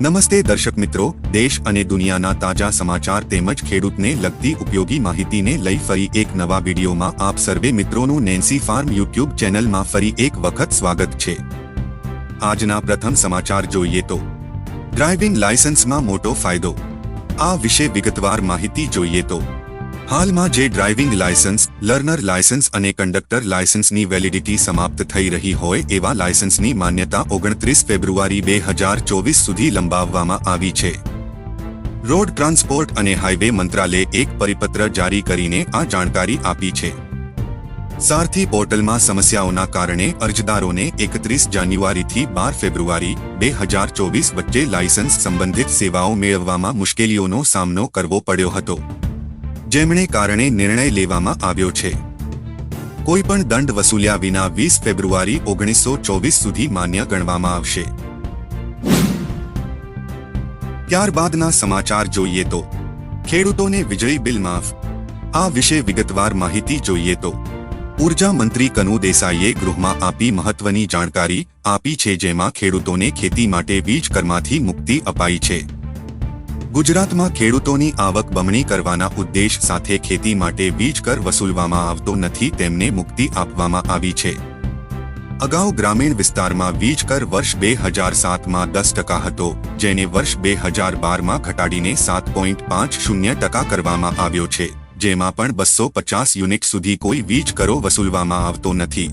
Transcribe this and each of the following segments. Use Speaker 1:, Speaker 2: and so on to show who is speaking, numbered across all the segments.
Speaker 1: નમસ્તે દર્શક મિત્રો, દેશ અને દુનિયાના તાજા સમાચાર તેમજ ખેડૂતને લગતી ઉપયોગી માહિતીને લઈ ફરી એક નવા વિડીયોમાં આપ સર્વે મિત્રોનું નેન્સી ફાર્મ યુટ્યુબ ચેનલમાં ફરી એક વખત સ્વાગત છે. આજના પ્રથમ સમાચાર જોઈએ તો, ડ્રાઇવિંગ લાયસન્સમાં મોટો ફાયદો. આ વિશે વિગતવાર માહિતી જોઈએ તો હાલમાં જે ડ્રાઇવિંગ લાયસન્સ લર્નર લાયસન્સ અને કંડક્ટર લાયસન્સની વેલિડિટી સમાપ્ત થઈ રહી હોય એવા લાયસન્સની માન્યતા ઓગણત્રીસ ફેબ્રુઆરી બે હજાર ચોવીસ સુધી લંબાવવામાં આવી છે. રોડ ટ્રાન્સપોર્ટ અને હાઇવે મંત્રાલયે એક પરિપત્ર જારી કરીને આ જાણકારી આપી છે. સારથી પોર્ટલમાં સમસ્યાઓના કારણે અરજદારોને એકત્રીસ જાન્યુઆરીથી બાર ફેબ્રુઆરી બે હજાર ચોવીસ વચ્ચે લાયસન્સ સંબંધિત સેવાઓ મેળવવામાં મુશ્કેલીઓનો સામનો કરવો પડ્યો હતો. જેમણે કારણે નિર્ણય લેવામાં આવ્યો છે. કોઈ પણ દંડ વસૂલ્યા વિના વીસ ફેબ્રુઆરી ઓગણીસો ચોવીસ સુધી માન્ય ગણવામાં આવશે. ત્યારબાદના સમાચાર જોઈએ તો. ખેડૂતોને વીજળી બિલ માફ. આ વિશે વિગતવાર માહિતી જોઈએ તો. ઊર્જા મંત્રી કનુ દેસાઈએ ગૃહમાં આપી મહત્વની જાણકારી આપી છે જેમાં ખેડૂતોને ખેતી માટે વીજ કરમાંથી મુક્તિ અપાઈ છે. ગુજરાતમાં ખેડૂતોની આવક બમણી કરવાના ઉદ્દેશ સાથે ખેતી માટે વીજ કર વસૂલવામાં આવતો નથી તેમને મુક્તિ આપવામાં આવી છે. અગાઉ ગ્રામીણ વિસ્તારમાં વીજ કર વર્ષ બે હજાર સાતમાં દસ ટકા હતો, જેને વર્ષ બે હજાર બારમાં ઘટાડીને સાત પોઈન્ટ પાંચ શૂન્ય ટકા કરવામાં આવ્યો છે, જેમાં પણ બસો પચાસ યુનિટ સુધી કોઈ વીજ કરો વસૂલવામાં આવતો નથી.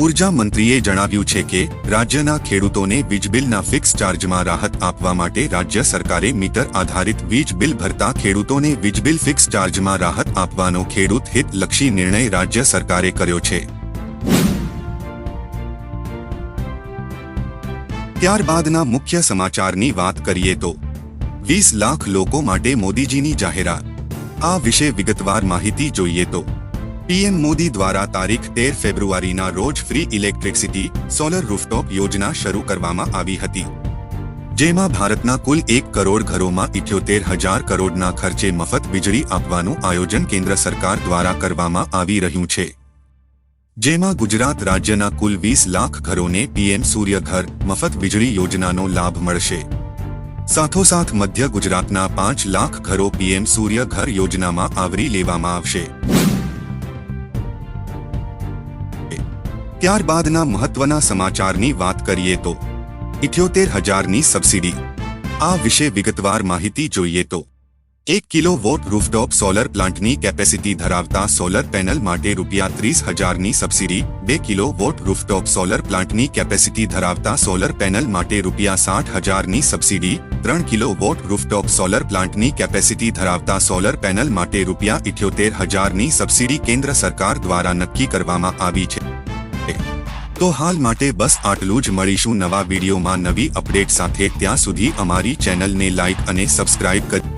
Speaker 1: ઊર્જા મંત્રીએ જણાવ્યું છે કે, રાજ્યના ખેડૂતોને વીજબિલના ફિક્સ ચાર્જમાં રાહત આપવા માટે રાજ્ય સરકારે મીટર આધારિત વીજ બિલ ભરતા ખેડૂતોને વીજબિલ ફિક્સ ચાર્જમાં રાહત આપવાનો ખેડૂત હિતલક્ષી નિર્ણય રાજ્ય સરકારે કર્યો છે. ત્યારબાદના મુખ્ય સમાચારની વાત કરીએ તો, વીસ લાખ લોકો માટે મોદીજીની જાહેરાત. આ વિશે વિગતવાર માહિતી જોઈએ તો પીએમ મોદી દ્વારા તારીખ તેર ફેબ્રુઆરીના રોજ ફ્રી ઇલેક્ટ્રિસિટી, સોલર રૂફટોપ યોજના શરૂ કરવામાં આવી હતી. જેમાં ભારતના કુલ એક કરોડ ઘરોમાં ઇઠ્યોતેર હજાર કરોડના ખર્ચે મફત વીજળી આપવાનું આયોજન કેન્દ્ર સરકાર દ્વારા કરવામાં આવી રહ્યું છે. જેમાં ગુજરાત રાજ્યના કુલ વીસ લાખ ઘરોને પીએમ સૂર્યઘર મફત વીજળી યોજનાનો લાભ મળશે. સાથોસાથ મધ્ય ગુજરાતના પાંચ લાખ ઘરો પીએમ સૂર્યઘર યોજનામાં આવરી લેવામાં આવશે. ત્યારબાદના મહત્વના સમાચારની વાત કરીએ તો ઇઠ્યોતેર હજારની સબસિડી. આ વિશે વિગતવાર માહિતી જોઈએ તો એક કિલો વોટ રૂફટોપ સોલર પ્લાન્ટની કેપેસિટી ધરાવતા સોલર પેનલ માટે રૂપિયા ત્રીસ હજારની સબસિડી, બે કિલો વોટ રૂફટોપ સોલર પ્લાન્ટની કેપેસિટી ધરાવતા સોલર પેનલ માટે રૂપિયા સાઠ હજારની સબસિડી, ત્રણ કિલો વોટ રૂફટોપ સોલર પ્લાન્ટની કેપેસિટી ધરાવતા સોલર પેનલ માટે રૂપિયા ઇઠ્યોતેર હજારની સબસિડી કેન્દ્ર સરકાર દ્વારા નક્કી કરવામાં આવી છે. તો હાલ માટે બસ આટલું જ. મળીશું નવા વિડીયોમાં નવી અપડેટ સાથે. ત્યાં સુધી અમારી ચેનલને લાઇક અને સબસ્ક્રાઇબ કરી